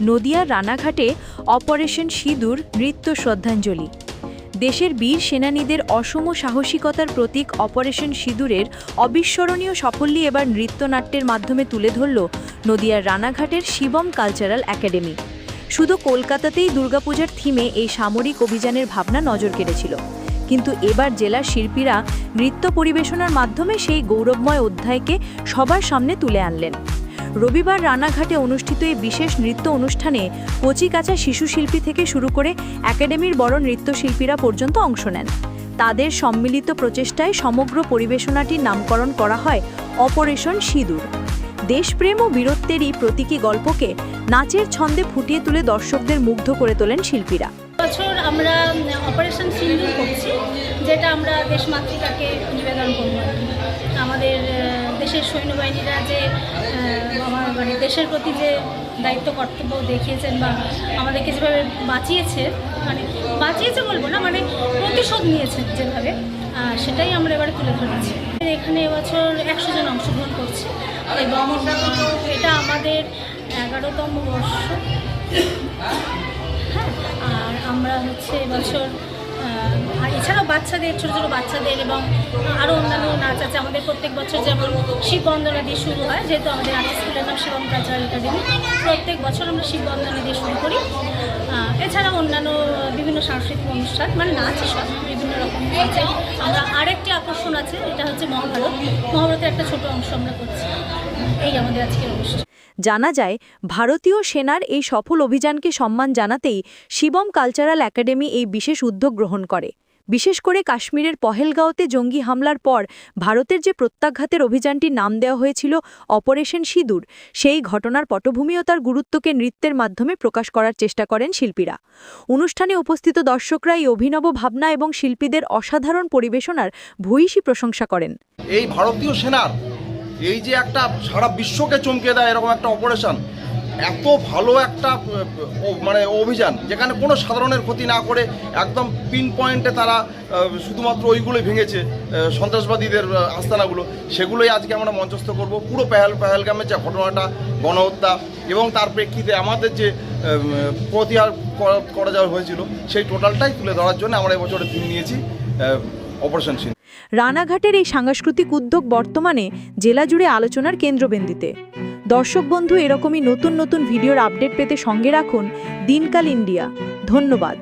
নদিয়ার রানাঘাটে অপারেশন সিঁদুর, নৃত্য শ্রদ্ধাঞ্জলি। দেশের বীর সেনানীদের অসম সাহসিকতার প্রতীক অপারেশন সিঁদুরের অবিস্মরণীয় সাফল্যই এবার নৃত্যনাট্যের মাধ্যমে তুলে ধরল নদিয়ার রানাঘাটের শিবম কালচারাল একাডেমি। শুধু কলকাতাতেই দুর্গাপূজার থিমে এই সামরিক অভিযানের ভাবনা নজর কেড়েছিল। কিন্তু এবার জেলার শিল্পীরা নৃত্য পরিবেশনার মাধ্যমে সেই গৌরবময় অধ্যায়কে সবার সামনে তুলে আনলেন। রবিবার রানাঘাটে অনুষ্ঠিত এই বিশেষ নৃত্য অনুষ্ঠানে কচিকাঁচা শিশু শিল্পী থেকে শুরু করে একাডেমির বড় নৃত্যশিল্পীরা পর্যন্ত অংশ নেন। তাদের সম্মিলিত প্রচেষ্টায় সমগ্র পরিবেশনাটির নামকরণ করা হয় অপারেশন সিঁদুর। দেশপ্রেম ও বীরত্বের এই প্রতীকী গল্পকে নাচের ছন্দে ফুটিয়ে তুলে দর্শকদের মুগ্ধ করে তোলেন শিল্পীরা। বছর আমরা অপারেশন সিন্দুর করছি, যেটা আমরা দেশমাতৃকাকে নিবেদন করব। আমাদের দেশের সৈন্যবাহিনীরা যে মানে দেশের প্রতি যে দায়িত্ব, কর্তব্য দেখিয়েছেন বা আমাদেরকে যেভাবে বাঁচিয়েছে মানে বাঁচিয়েছে বলব না মানে প্রতিশোধ নিয়েছেন যেভাবে সেটাই আমরা এবারে তুলে ধরেছি এখানে এবছর একশো জন অংশগ্রহণ করছে এবং এটা আমাদের এগারোতম বর্ষ আমরা হচ্ছে এবছর এছাড়াও বাচ্চাদের, ছোটো ছোটো বাচ্চাদের এবং আরও অন্যান্য নাচ আছে আমাদের প্রত্যেক বছর যেমন শিব বন্দনা দিয়ে শুরু হয়, যেহেতু আমাদের আর্ট স্কুলের নাম শিবম কালচারাল একাডেমি। প্রত্যেক বছর আমরা শিব বন্দনা দিয়ে শুরু করি। এছাড়াও অন্যান্য বিভিন্ন সাংস্কৃতিক অনুষ্ঠান মানে নাচ সব বিভিন্ন রকম আছে আমরা আরেকটি আকর্ষণ আছে, এটা হচ্ছে মহাভারত। মহাভারতের একটা ছোট অংশ আমরা করছি। এই আমাদের আজকের অনুষ্ঠান। জানা যায়, ভারতীয় সেনার এই সফল অভিযানকে সম্মান জানাতেই শিবম কালচারাল একাডেমি এই বিশেষ উদ্যোগ গ্রহণ করে। বিশেষ করে কাশ্মীরের পহেলগাঁওতে জঙ্গি হামলার পর ভারতের যে প্রত্যাঘাতের অভিযানটির নাম দেওয়া হয়েছিল অপারেশন সিঁদুর, সেই ঘটনার পটভূমি ও তার গুরুত্বকে নৃত্যের মাধ্যমে প্রকাশ করার চেষ্টা করেন শিল্পীরা। অনুষ্ঠানে উপস্থিত দর্শকরা এই অভিনব ভাবনা এবং শিল্পীদের অসাধারণ পরিবেশনার ভূয়সী প্রশংসা করেন। এই ভারতীয় সেনার এই যে একটা সারা বিশ্বকে চমকে দেয় এরকম একটা অপারেশন এত ভালো একটা মানে অভিযান, যেখানে কোনো সাধারণের ক্ষতি না করে একদম পিন পয়েন্টে তারা শুধুমাত্র ওইগুলোই ভেঙেছে সন্ত্রাসবাদীদের আস্তানাগুলো, সেগুলোই আজকে আমরা মঞ্চস্থ করব। পুরো পেহেল পেহেলগামের যে ঘটনাটা, গণহত্যা এবং তার প্রেক্ষিতে আমাদের যে প্রতিহার করা- যাওয়া হয়েছিল, সেই টোটালটাই তুলে ধরার জন্য আমরা এবছরে থিম নিয়েছি। অপারেশন সিন রানাঘাটের এই সাংস্কৃতিক উদ্যোগ বর্তমানে জেলা জুড়ে আলোচনার কেন্দ্রবিন্দুতে। দর্শক বন্ধু, এরকমই নতুন নতুন ভিডিওর আপডেট পেতে সঙ্গে রাখুন দিনকাল ইন্ডিয়া। ধন্যবাদ।